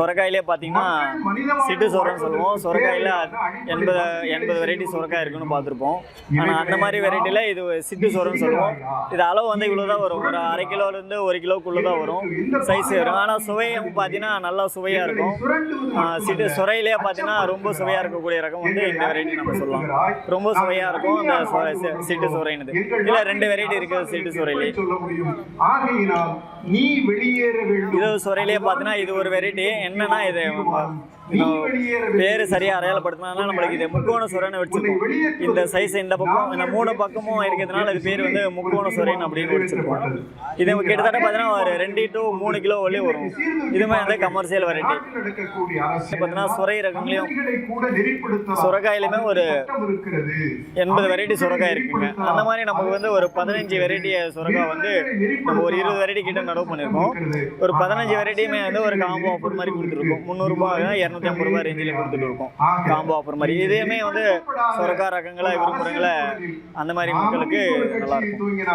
சொரக்காயிலே பார்த்தீங்கன்னா சிட்டு சோரன்னு சொல்லுவோம். சொரக்காயில் எண்பது எண்பது வெரைட்டி சொரக்காய் இருக்குன்னு பார்த்துருப்போம். ஆனால் அந்த மாதிரி வெரைட்டியில் இது சிட்டு சோரன்னு சொல்லுவோம். இது அளவு வந்து இவ்வளோ தான் வரும். ஒரு அரை கிலோலேருந்து ஒரு கிலோக்குள்ளே தான் வரும். சைஸ் வரும். ஆனால் சுவையும் பார்த்தீங்கன்னா நல்லா சுவையாக இருக்கும். சிட்டு சுரையிலே பார்த்தீங்கன்னா ரொம்ப சுவையாக இருக்கக்கூடிய ரகம் வந்து இந்த வெரைட்டி நம்ம சொல்லலாம். ரொம்ப சுவையாக இருக்கும் அந்த சிட்டு சுரைன்னுது இதில் ரெண்டு வெரைட்டி இருக்குது சிட்டு சுரையிலே. சொல்ல முடியும் நீ வெளியேற வேண்டும். இது சுரையிலே பார்த்தீங்கன்னா இது ஒரு வெரைட்டி என்னன்னா இது. பேரு சரியா அடையாளப்படுத்தினா நம்மளுக்கு இது முக்கோண சுரன்னு வச்சிருக்கோம் இந்த சைஸ் இந்த பக்கம் இந்த மூணு பக்கமும் இருக்கிறதுனால இது பேர் வந்து முக்கோண சுரன் அப்படின்னு வச்சிருக்கோம் இது கிட்டத்தட்ட பார்த்தீங்கன்னா ஒரு ரெண்டு டு மூணு கிலோ வரையும் வரும். இதுமே வந்து கமர்ஷியல் வெரைட்டி பார்த்தீங்கன்னா சுரை ரகங்களையும். சுரக்காயிலுமே ஒரு எண்பது வெரைட்டி சுரக்காய் இருக்குங்க. அந்த மாதிரி நமக்கு வந்து ஒரு பதினஞ்சு வெரைட்டி சுரக்காய் வந்து நம்ம ஒரு இருபது வெரைட்டி கிட்ட நடவு பண்ணியிருக்கோம் ஒரு பதினஞ்சு வெரைட்டியுமே வந்து ஒரு காம்போ ஆஃபர் மாதிரி கொடுத்துருக்கோம். முந்நூறுபா இரநூத்தி ஐம்பது ரூபாய் ரேஞ்சில் கொடுத்துட்டு இருக்கோம் காம்போ ஆஃபர் மாதிரி. இதையுமே வந்து சொரக்கா ரகங்களை விரும்புகிறவங்கள அந்த மாதிரி மக்களுக்கு நல்லா இருக்கும்.